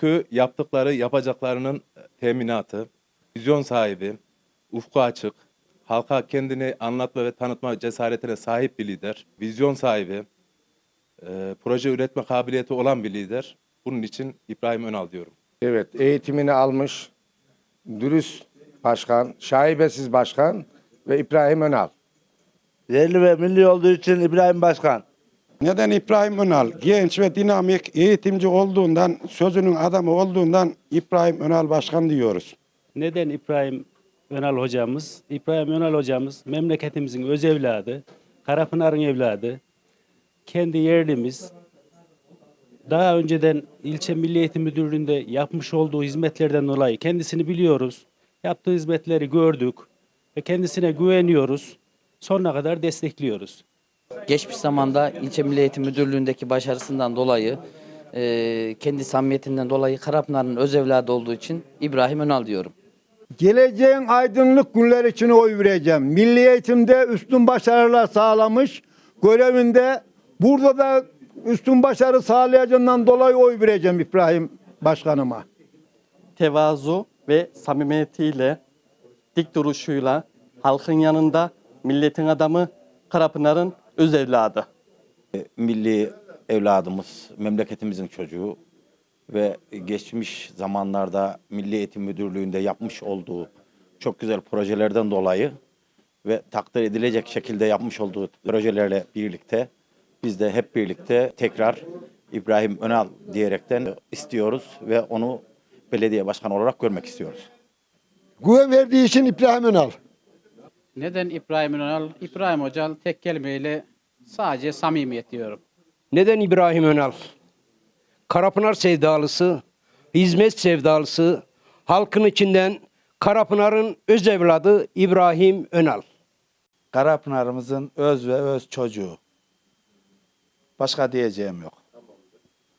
Çünkü yaptıkları, yapacaklarının teminatı, vizyon sahibi, ufku açık, halka kendini anlatma ve tanıtma cesaretine sahip bir lider, vizyon sahibi, e, proje üretme kabiliyeti olan bir lider. Bunun için İbrahim Önal diyorum. Evet, eğitimini almış, dürüst başkan, şaibesiz başkan ve İbrahim Önal. Yerli ve milli olduğu için İbrahim Başkan. Neden İbrahim Önal? Genç ve dinamik eğitimci olduğundan, sözünün adamı olduğundan İbrahim Önal Başkan diyoruz. Neden İbrahim Önal hocamız? İbrahim Önal hocamız memleketimizin öz evladı, Karapınar'ın evladı. Kendi yerlimiz. Daha önceden ilçe Milli Eğitim Müdürlüğü'nde yapmış olduğu hizmetlerden dolayı kendisini biliyoruz. Yaptığı hizmetleri gördük ve kendisine güveniyoruz. Sonuna kadar destekliyoruz. Geçmiş zamanda ilçe Milli Eğitim Müdürlüğü'ndeki başarısından dolayı, eee, kendi samimiyetinden dolayı Karapınar'ın öz evladı olduğu için İbrahim Önal diyorum. Geleceğin aydınlık günler için oy vereceğim. Milli eğitimde üstün başarılar sağlamış. Görevinde burada da üstün başarı sağlayacağından dolayı oy vereceğim İbrahim Başkanıma. tevazu ve samimiyetiyle, dik duruşuyla, halkın yanında milletin adamı, Karapınar'ın öz evladı. milli evladımız, memleketimizin çocuğu ve geçmiş zamanlarda Milli Eğitim Müdürlüğü'nde yapmış olduğu çok güzel projelerden dolayı ve takdir edilecek şekilde yapmış olduğu projelerle birlikte biz de hep birlikte tekrar İbrahim Önal diyerekten istiyoruz ve onu belediye başkanı olarak görmek istiyoruz. Güven verdiği için İbrahim Önal. Neden İbrahim Önal? İbrahim Hocal tek kelimeyle sadece samimiyet diyorum. Neden İbrahim Önal? Karapınar sevdalısı, hizmet sevdalısı, halkın içinden Karapınar'ın öz evladı İbrahim Önal. Karapınar'ımızın öz ve öz çocuğu. Başka diyeceğim yok.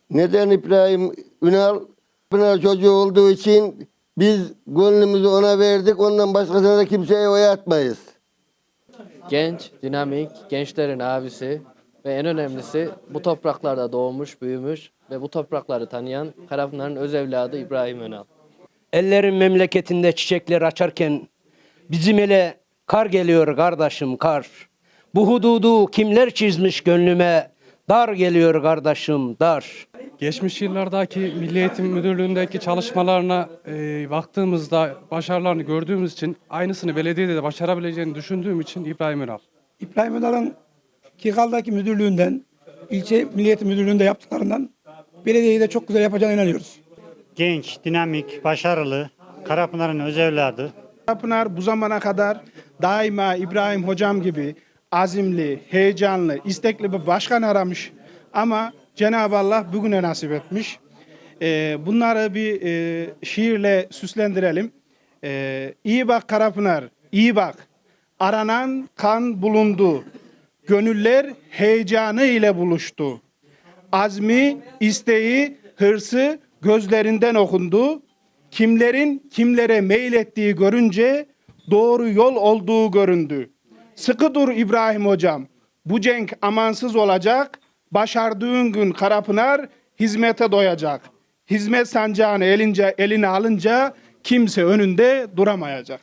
Neden İbrahim Ünal? Pınar çocuğu olduğu için biz gönlümüzü ona verdik. Ondan başkasına da kimseye oy atmayız. Genç, dinamik, gençlerin abisi ve en önemlisi bu topraklarda doğmuş, büyümüş ve bu toprakları tanıyan Karapınar'ın öz evladı İbrahim Önal. Ellerin memleketinde çiçekler açarken bizim ele kar geliyor kardeşim kar. Bu hududu kimler çizmiş gönlüme? Dar geliyor kardeşim dar. Geçmiş yıllardaki Milli Eğitim Müdürlüğü'ndeki çalışmalarına e, baktığımızda başarılarını gördüğümüz için aynısını belediyede de başarabileceğini düşündüğüm için İbrahim Önal. İbrahim Önal'ın Kikal'daki müdürlüğünden, ilçe Milliyet Müdürlüğü'nde yaptıklarından belediyeyi de çok güzel yapacağına inanıyoruz. Genç, dinamik, başarılı, Karapınar'ın öz evladı. Pınar bu zamana kadar daima İbrahim Hocam gibi azimli, heyecanlı, istekli bir başkan aramış. Ama Cenab-ı Allah bugüne nasip etmiş. Ee, bunları bir e, şiirle süslendirelim. Ee, iyi bak Karapınar, iyi bak. Aranan kan bulundu. Gönüller heyecanı ile buluştu. Azmi, isteği, hırsı gözlerinden okundu. Kimlerin kimlere meylettiği görünce doğru yol olduğu göründü. Sıkı dur İbrahim hocam. Bu cenk amansız olacak. Başardığın gün Karapınar hizmete doyacak. Hizmet sancağını elince, eline alınca kimse önünde duramayacak.